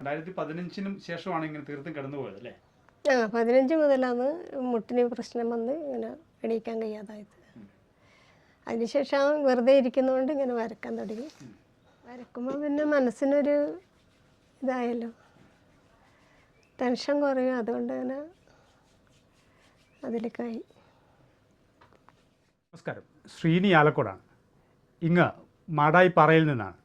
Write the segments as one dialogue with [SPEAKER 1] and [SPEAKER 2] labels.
[SPEAKER 1] രണ്ടായിരത്തി പതിനഞ്ചിനും ശേഷമാണ് ഇങ്ങനെ തീർത്തും കടന്നുപോയത് അല്ലേ?
[SPEAKER 2] ആ പതിനഞ്ച് മുതലാണ് മുട്ടിന് പ്രശ്നം വന്ന് ഇങ്ങനെ എണീക്കാൻ കഴിയാതായത്. അതിനുശേഷം വെറുതെ ഇരിക്കുന്നതുകൊണ്ട് ഇങ്ങനെ വരക്കാൻ തുടങ്ങി. വരക്കുമ്പോൾ പിന്നെ മനസ്സിനൊരു ഇതായല്ലോ. ടെൻഷൻ കുറയും. അതുകൊണ്ട് ഇങ്ങനെ അതിലേക്കായി
[SPEAKER 1] നമസ്കാരം. ശ്രീനി ആലക്കോടാണ്. ഇങ്ങ് മാടായിപ്പാറയിൽ നിന്നാണ്.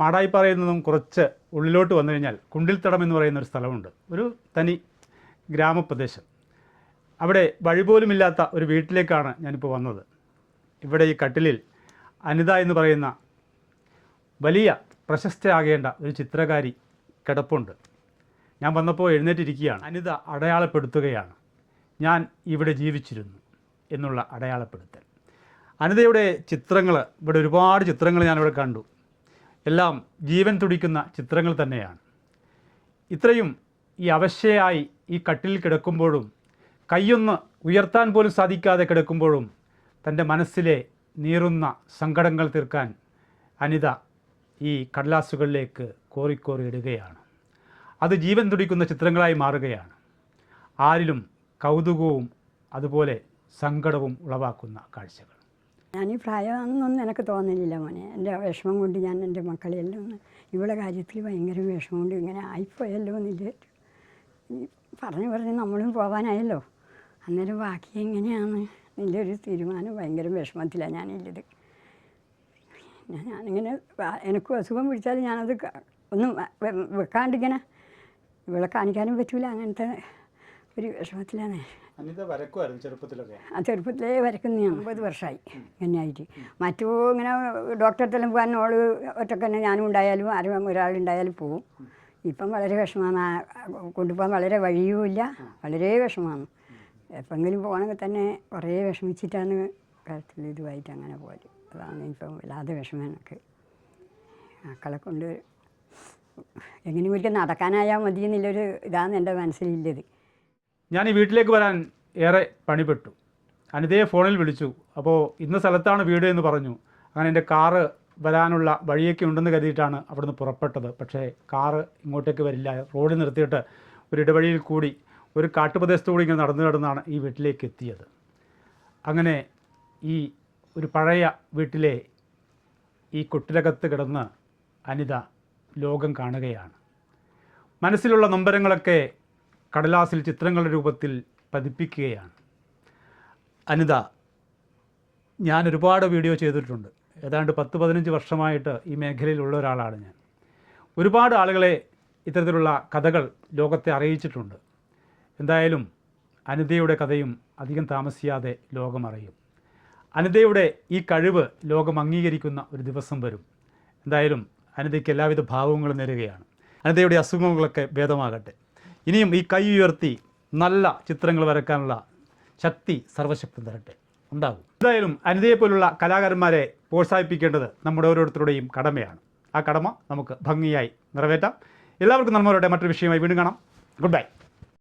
[SPEAKER 1] മാടായിപ്പാറയിൽ നിന്നും കുറച്ച് ഉള്ളിലോട്ട് വന്നു കഴിഞ്ഞാൽ കുണ്ടിൽത്തടം എന്ന് പറയുന്ന ഒരു സ്ഥലമുണ്ട്. ഒരു തനി ഗ്രാമപ്രദേശം. അവിടെ വഴി പോലുമില്ലാത്ത ഒരു വീട്ടിലേക്കാണ് ഞാനിപ്പോൾ വന്നത്. ഇവിടെ ഈ കട്ടിലിൽ അനിത എന്ന് പറയുന്ന വലിയ പ്രശസ്തയാകേണ്ട ഒരു ചിത്രകാരി കിടപ്പുണ്ട്. ഞാൻ വന്നപ്പോൾ എഴുന്നേറ്റിരിക്കുകയാണ്. അനിത അടയാളപ്പെടുത്തുകയാണ്. ഞാൻ ഇവിടെ ജീവിച്ചിരുന്നു എന്നുള്ള അടയാളപ്പെടുത്തൽ. അനിതയുടെ ചിത്രങ്ങൾ ഇവിടെ ഒരുപാട് ചിത്രങ്ങൾ ഞാനിവിടെ കണ്ടു. എല്ലാം ജീവൻ തുടിക്കുന്ന ചിത്രങ്ങൾ തന്നെയാണ്. ഇത്രയും ഈ അവശയായി ഈ കട്ടിൽ കിടക്കുമ്പോഴും കൈയൊന്ന് ഉയർത്താൻ പോലും സാധിക്കാതെ കിടക്കുമ്പോഴും തന്റെ മനസ്സിലെ നീറുന്ന സങ്കടങ്ങൾ തീർക്കാൻ അനിത ഈ കടലാസുകളിലേക്ക് കോറിക്കോറി ഇടുകയാണ്. അത് ജീവൻ തുടിക്കുന്ന ചിത്രങ്ങളായി മാറുകയാണ്. ആരിലും കൗതുകവും അതുപോലെ സങ്കടവും ഉളവാക്കുന്ന കാഴ്ചകൾ.
[SPEAKER 3] ഈ പ്രായമാണെന്നൊന്നും എനിക്ക് തോന്നലില്ല മോനെ. എന്റെ വിഷമം കൊണ്ട് ഞാൻ എന്റെ മക്കളെല്ലാം ഒന്ന് ഇവളെ കാര്യത്തിൽ ഭയങ്കര വിഷമം കൊണ്ട് ഇങ്ങനെ ആയിപ്പോയല്ലോ എന്നില്ല പറഞ്ഞു പറഞ്ഞ് നമ്മളും പോകാനായല്ലോ അന്നേരം ബാക്കി എങ്ങനെയാണ്? നിന്റെ ഒരു തീരുമാനം ഭയങ്കര വിഷമത്തിലാണ് ഞാൻ- ഞാനിങ്ങനെ എനിക്കും അസുഖം പിടിച്ചാൽ ഞാനത് ഒന്നും വെക്കാണ്ടിങ്ങനെ ഇവളെ കാണിക്കാനും പറ്റൂല അങ്ങനത്തെ ഒരു വിഷമത്തിലാണ്.
[SPEAKER 1] അനിത വരക്കുമായിരുന്നു ചെറുപ്പത്തിലൊക്കെ.
[SPEAKER 3] ആ ചെറുപ്പത്തിലേ വരക്കുന്ന ഒമ്പത് വർഷമായി എന്നായിട്ട് മറ്റു ഇങ്ങനെ ഡോക്ടറെല്ലാം പോകാൻ ഓൾ ഒറ്റയ്ക്ക് തന്നെ ഞാനും ഉണ്ടായാലും ആരും ഒരാളുണ്ടായാലും പോവും. ഇപ്പം വളരെ വിഷമമാണ്. കൊണ്ടുപോകാൻ വളരെ വഴിയുമില്ല. വളരെ വിഷമമാണ്. എപ്പെങ്കിലും പോകണമെങ്കിൽ തന്നെ കുറേ വിഷമിച്ചിട്ടാണ് കാര്യത്തിൽ ഇതുമായിട്ട് അങ്ങനെ പോയത്. അതാണ് ഇപ്പം വല്ലാതെ വിഷമം എനിക്ക്. മക്കളെ കൊണ്ട് എങ്ങനെയും ഒരിക്കൽ നടക്കാനായാൽ മതി എന്നുള്ളൊരു ഇതാണ് എന്റെ മനസ്സിലുള്ളത്.
[SPEAKER 1] ഞാൻ ഈ വീട്ടിലേക്ക് വരാൻ ഏറെ പണിപ്പെട്ടു. അനിതയെ ഫോണിൽ വിളിച്ചു. അപ്പോൾ ഇന്ന സ്ഥലത്താണ് വീട് എന്ന് പറഞ്ഞു. അങ്ങനെ എന്റെ കാറ് വരാനുള്ള വഴിയൊക്കെ ഉണ്ടെന്ന് കരുതിയിട്ടാണ് അവിടുന്ന് പുറപ്പെട്ടത്. പക്ഷേ കാറ് ഇങ്ങോട്ടേക്ക് വരില്ല. റോഡിൽ നിർത്തിയിട്ട് ഒരു ഇടവഴിയിൽ കൂടി ഒരു കാട്ടുപ്രദേശത്തുകൂടി ഇങ്ങനെ നടന്നു കിടന്നാണ് ഈ വീട്ടിലേക്ക് എത്തിയത്. അങ്ങനെ ഈ ഒരു പഴയ വീട്ടിലെ ഈ കുട്ടിലകത്ത് കിടന്ന് അനിത ലോകം കാണുകയാണ്. മനസ്സിലുള്ള നൊമ്പരങ്ങളൊക്കെ കടലാസിൽ ചിത്രങ്ങളുടെ രൂപത്തിൽ പതിപ്പിക്കുകയാണ്. അനിത ഞാൻ ഒരുപാട് വീഡിയോ ചെയ്തിട്ടുണ്ട്. ഏതാണ്ട് പത്ത് പതിനഞ്ച് വർഷമായിട്ട് ഈ മേഖലയിലുള്ള ഒരാളാണ് ഞാൻ. ഒരുപാട് ആളുകളെ ഇത്തരത്തിലുള്ള കഥകൾ ലോകത്തെ അറിയിച്ചിട്ടുണ്ട്. എന്തായാലും അനിതയുടെ കഥയും അധികം താമസിയാതെ ലോകമറിയും അനിതയുടെ ഈ കഴിവ് ലോകം അംഗീകരിക്കുന്ന ഒരു ദിവസം വരും. എന്തായാലും അനിതയ്ക്ക് എല്ലാവിധ ഭാവങ്ങളും നേരുകയാണ്. അനിതയുടെ അസുഖങ്ങളൊക്കെ ഭേദമാകട്ടെ. ഇനിയും ഈ കൈ ഉയർത്തി നല്ല ചിത്രങ്ങൾ വരക്കാനുള്ള ശക്തി സർവശക്തി തരട്ടെ. ഉണ്ടാകും. എന്തായാലും അനിതയെ പോലുള്ള കലാകാരന്മാരെ പ്രോത്സാഹിപ്പിക്കേണ്ടത് നമ്മുടെ ഓരോരുത്തരുടെയും കടമയാണ്. ആ കടമ നമുക്ക് ഭംഗിയായി നിറവേറ്റാം. എല്ലാവർക്കും നന്മ മറ്റൊരു വിഷയമായി വീണ്ടും കാണാം. Good bye